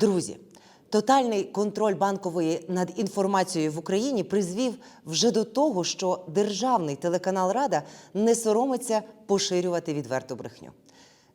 Друзі, тотальний контроль банкової над інформацією в Україні призвів вже до того, що державний телеканал Рада не соромиться поширювати відверту брехню.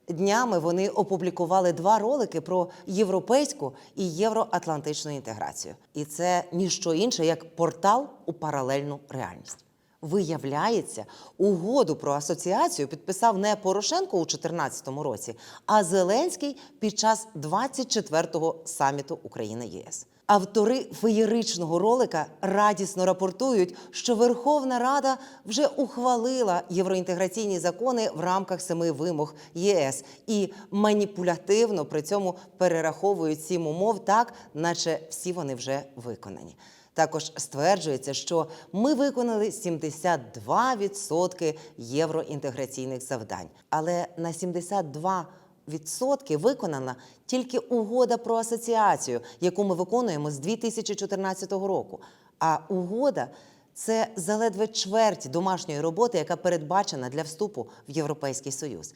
Днями вони опублікували два ролики про європейську і євроатлантичну інтеграцію. І це ніщо інше, як портал у паралельну реальність. Виявляється, угоду про асоціацію підписав не Порошенко у 2014 році, а Зеленський під час 24-го саміту України ЄС. Автори феєричного ролика радісно рапортують, що Верховна Рада вже ухвалила євроінтеграційні закони в рамках семи вимог ЄС і маніпулятивно при цьому перераховують сім умов так, наче всі вони вже виконані. Також стверджується, що ми виконали 72% євроінтеграційних завдань, але на 72 відсотки виконана тільки угода про асоціацію, яку ми виконуємо з 2014 року. А угода це заледве чверть домашньої роботи, яка передбачена для вступу в Європейський Союз.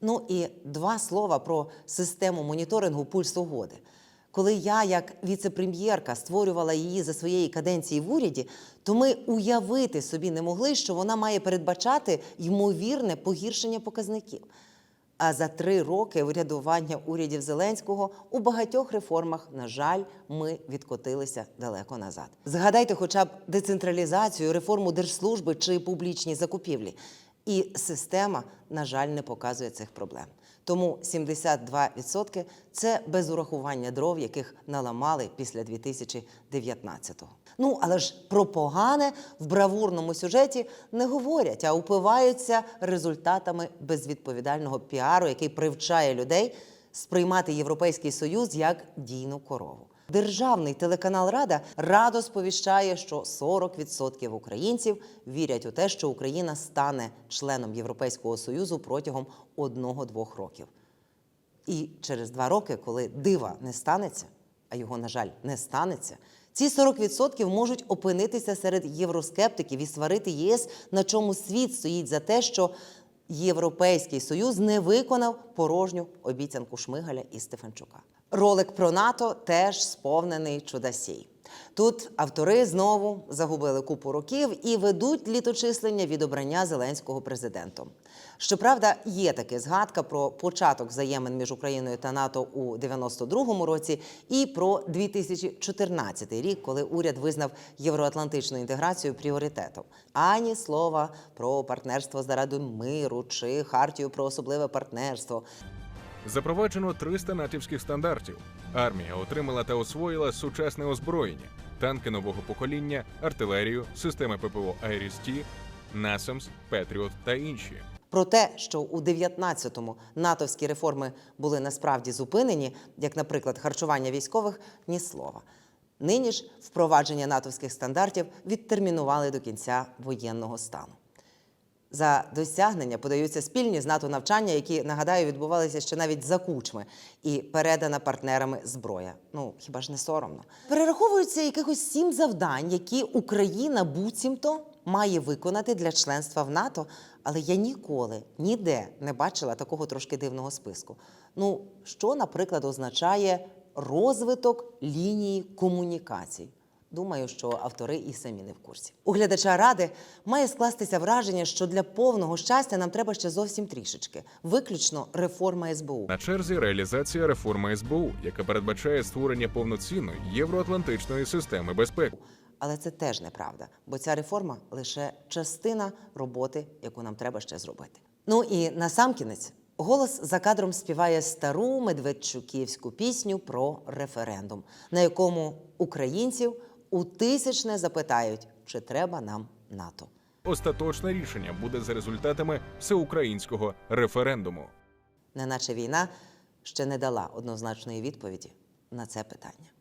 Ну і два слова про систему моніторингу пульс угоди. Коли я, як віце-прем'єрка, створювала її за своєї каденції в уряді, то ми уявити собі не могли, що вона має передбачати ймовірне погіршення показників. А за три роки урядування урядів Зеленського у багатьох реформах, на жаль, ми відкотилися далеко назад. Згадайте, хоча б децентралізацію, реформу держслужби чи публічні закупівлі. І система, на жаль, не показує цих проблем. Тому 72% – це без урахування дров, яких наламали після 2019-го. Ну, але ж про погане в бравурному сюжеті не говорять, а упиваються результатами безвідповідального піару, який привчає людей сприймати Європейський Союз як дійну корову. Державний телеканал Рада радо сповіщає, що 40% українців вірять у те, що Україна стане членом Європейського Союзу протягом одного-двох років. І через два роки, коли дива не станеться, а його, на жаль, не станеться, ці 40% можуть опинитися серед євроскептиків і сварити єС, на чому світ стоїть за те, що Європейський Союз не виконав порожню обіцянку Шмигаля і Стефанчука. Ролик про НАТО теж сповнений чудасій. Тут автори знову загубили купу років і ведуть літочислення від обрання Зеленського президентом. Щоправда, є таки згадка про початок взаємин між Україною та НАТО у 92-му році і про 2014 рік, коли уряд визнав євроатлантичну інтеграцію пріоритетом. Ані слова про партнерство заради миру чи хартію про особливе партнерство. Запроваджено 300 натівських стандартів. Армія отримала та освоїла сучасне озброєння, танки нового покоління, артилерію, системи ППО Айріс-Т, Насамс, Петріот та інші. Про те, що у 19-му натовські реформи були насправді зупинені, як, наприклад, харчування військових, ні слова. Нині ж впровадження натовських стандартів відтермінували до кінця воєнного стану. За досягнення подаються спільні з НАТО навчання, які нагадаю відбувалися ще навіть за кучми, і передана партнерами зброя. Ну хіба ж не соромно? Перераховуються якихось сім завдань, які Україна буцімто має виконати для членства в НАТО. Але я ніколи ніде не бачила такого трошки дивного списку. Ну, що, наприклад, означає розвиток лінії комунікацій? Думаю, що автори і самі не в курсі. У глядача ради має скластися враження, що для повного щастя нам треба ще зовсім трішечки. Виключно реформа СБУ. На черзі реалізація реформи СБУ, яка передбачає створення повноцінної євроатлантичної системи безпеки. Але це теж неправда, бо ця реформа лише частина роботи, яку нам треба ще зробити. Ну і насамкінець голос за кадром співає стару медведчуківську пісню про референдум, на якому українців у тисячне запитають, чи треба нам НАТО. Остаточне рішення буде за результатами всеукраїнського референдуму. Неначе війна ще не дала однозначної відповіді на це питання.